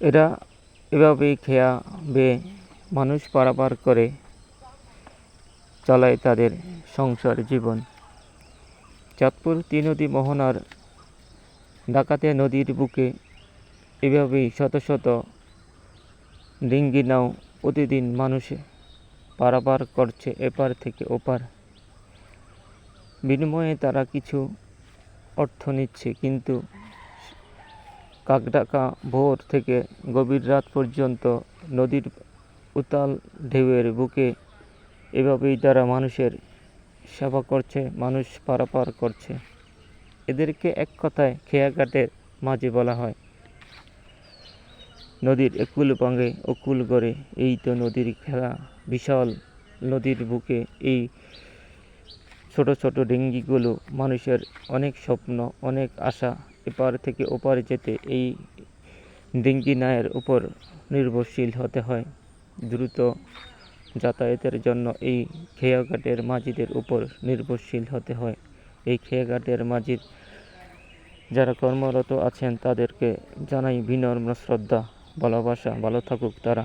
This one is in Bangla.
এরা এভাবেই খেয়া বেয়ে মানুষ পারাপার করে চালায় তাদের সংসার জীবন। চাঁদপুর নদী মোহনার ডাকাতে নদীর বুকে এভাবেই শত শত ডিঙ্গি নাও প্রতিদিন মানুষ পারাপার করছে এপার থেকে ওপার। বিনিময়ে তারা কিছু অর্থ নিচ্ছে, কিন্তু কাকডাকা ভোর থেকে গভীর রাত পর্যন্ত নদীর উতাল ঢেউয়ের বুকে এভাবেই তারা মানুষের সেবা করছে, মানুষ পারাপার করছে। এদেরকে এক কথায় খেয়াঘাটের মাঝে বলা হয়। নদীর একুল পাঙ্গে অকুল গড়ে। এই তো নদীর খেলা, বিশাল নদীর বুকে এই ছোট ছোট ডিঙ্গিগুলো মানুষের অনেক স্বপ্ন, অনেক আশা এপার থেকে ওপার যেতে এই ডিঙ্গি নায়ের উপর নির্ভরশীল হতে হয়। দ্রুত যাতায়াতের জন্য এই খেয়াঘাটের মাঝিদের উপর নির্ভরশীল হতে হয়। এই খেয়াঘাটের মাঝির যারা কর্মরত আছেন তাদেরকে জানাই বিনম্র শ্রদ্ধা, ভালোবাসা, ভালো থাকুক তারা।